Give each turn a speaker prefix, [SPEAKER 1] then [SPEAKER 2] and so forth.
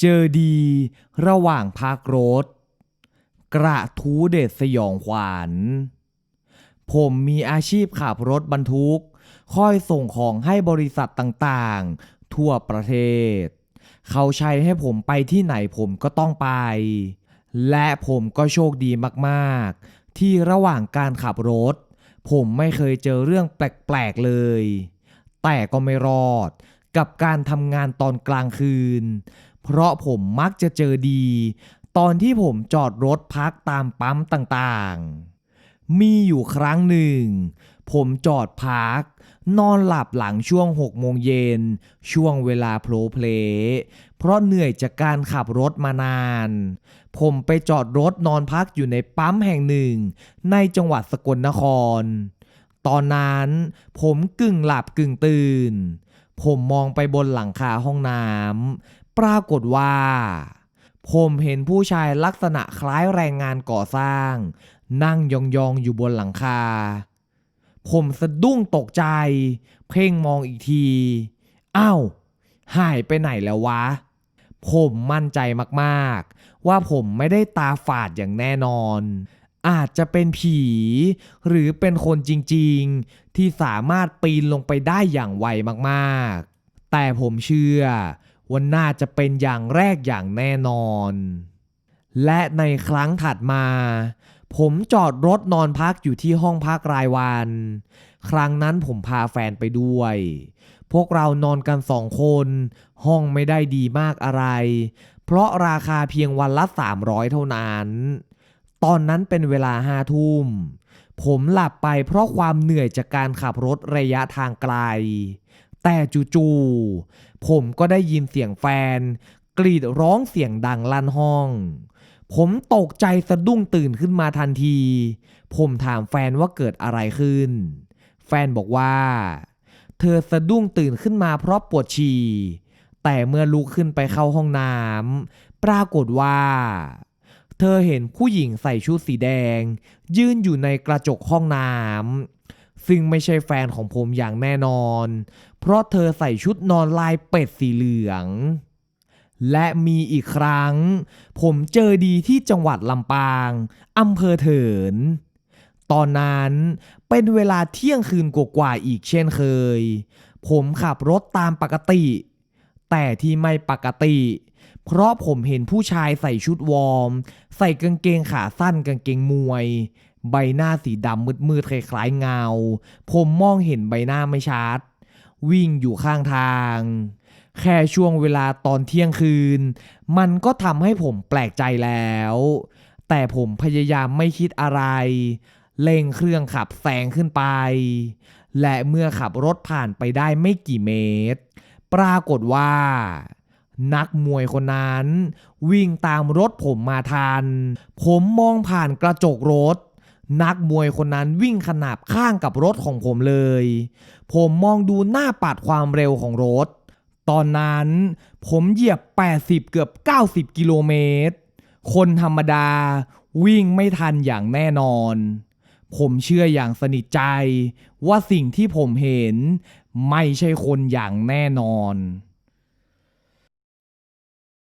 [SPEAKER 1] เจอดีระหว่างพักรถ กระทูเด็ดสยองขวัญผมมีอาชีพขับรถบรรทุก ค่อยส่งของให้บริษัทต่างๆ ทั่วประเทศ เขาใช้ให้ผมไปที่ไหนผมก็ต้องไป และผมก็โชคดีมากๆ ที่ระหว่างการขับรถ ผมไม่เคยเจอเรื่องแปลกๆเลย แต่ก็ไม่รอดกับการทำงานตอนกลางคืน เพราะผมมักจะเจอดี ตอนที่ผมจอดรถพักตามปั๊มต่างๆ มีอยู่ครั้งหนึ่ง ผมจอดพัก นอนหลับหลังช่วง6โมงเย็น ช่วงเวลาโผล่เพล เพราะเหนื่อยจากการขับรถมานาน ผมไปจอดรถนอนพักอยู่ในปั๊มแห่งหนึ่ง ในจังหวัดสกลนคร ตอนนั้นผมกึ่งหลับกึ่งตื่นผมมองไปบนหลังคาห้องน้ำ ปรากฏว่า ผมเห็นผู้ชายลักษณะคล้ายแรงงานก่อสร้าง นั่งยองๆอยู่บนหลังคา ผมสะดุ้งตกใจ เพ่งมองอีกทีอ้าวหายไปไหนแล้ววะ ผมมั่นใจมากๆ ว่าผมไม่ได้ตาฝาดอย่างแน่นอน อาจจะเป็นผี หรือเป็นคนจริงๆ ที่สามารถปีนลงไปได้อย่างไวมากๆ แต่ผมเชื่อ ว่าน่าจะเป็นอย่างแรกอย่างแน่นอน และในครั้งถัดมา ผมจอดรถนอนพักอยู่ที่ห้องพักรายวัน ครั้งนั้นผมพาแฟนไปด้วย พวกเรานอนกันสองคน ห้องไม่ได้ดีมากอะไร เพราะราคาเพียงวันละ 300 เท่านั้น ตอนนั้นเป็นเวลาห้าทุ่มผมหลับไปเพราะความเหนื่อยจากการขับรถระยะทางไกล แต่จู่ๆผมก็ได้ยินเสียงแฟน กรีดร้องเสียงดังลั่นห้อง ผมตกใจสะดุ้งตื่นขึ้นมาทันที ผมถามแฟนว่าเกิดอะไรขึ้น แฟนบอกว่า เธอสะดุ้งตื่นขึ้นมาเพราะปวดฉี่ แต่เมื่อลุกขึ้นไปเข้าห้องน้ำปรากฏว่า เธอเห็นผู้หญิงใส่ชุดสีแดง ยืนอยู่ในกระจกห้องน้ำ ซึ่งไม่ใช่แฟนของผมอย่างแน่นอน เพราะเธอใส่ชุดนอนลายเป็ดสีเหลือง และมีอีกครั้ง ผมเจอดีที่จังหวัดลำปางอำเภอเถิน ตอนนั้นเป็นเวลาเที่ยงคืนกว่าๆอีกเช่นเคย ผมขับรถตามปกติ แต่ที่ไม่ปกติ เพราะผมเห็นผู้ชายใส่ชุดวอร์ม ใส่กางเกงขาสั้นกางเกงมวย ใบหน้าสีดำมืดๆคล้ายๆเงา ผมมองเห็นใบหน้าไม่ชัด วิ่งอยู่ข้างทาง แค่ช่วงเวลาตอนเที่ยงคืน มันก็ทำให้ผมแปลกใจแล้ว แต่ผมพยายามไม่คิดอะไร เร่งเครื่องขับแซงขึ้นไป และเมื่อขับรถผ่านไปได้ไม่กี่เมตร ปรากฏว่า นักมวยคนนั้น วิ่งตามรถผมมาทัน ผมมองผ่านกระจกรถ นักมวยคนนั้นวิ่งขนาบข้างกับรถของผมเลย ผมมองดูหน้าปัดความเร็วของรถ ตอนนั้นผมเหยียบ 80 เกือบ 90 กิโลเมตร คนธรรมดาวิ่งไม่ทันอย่างแน่นอน ผมเชื่ออย่างสนิทใจว่าสิ่งที่ผมเห็นไม่ใช่คนอย่างแน่นอน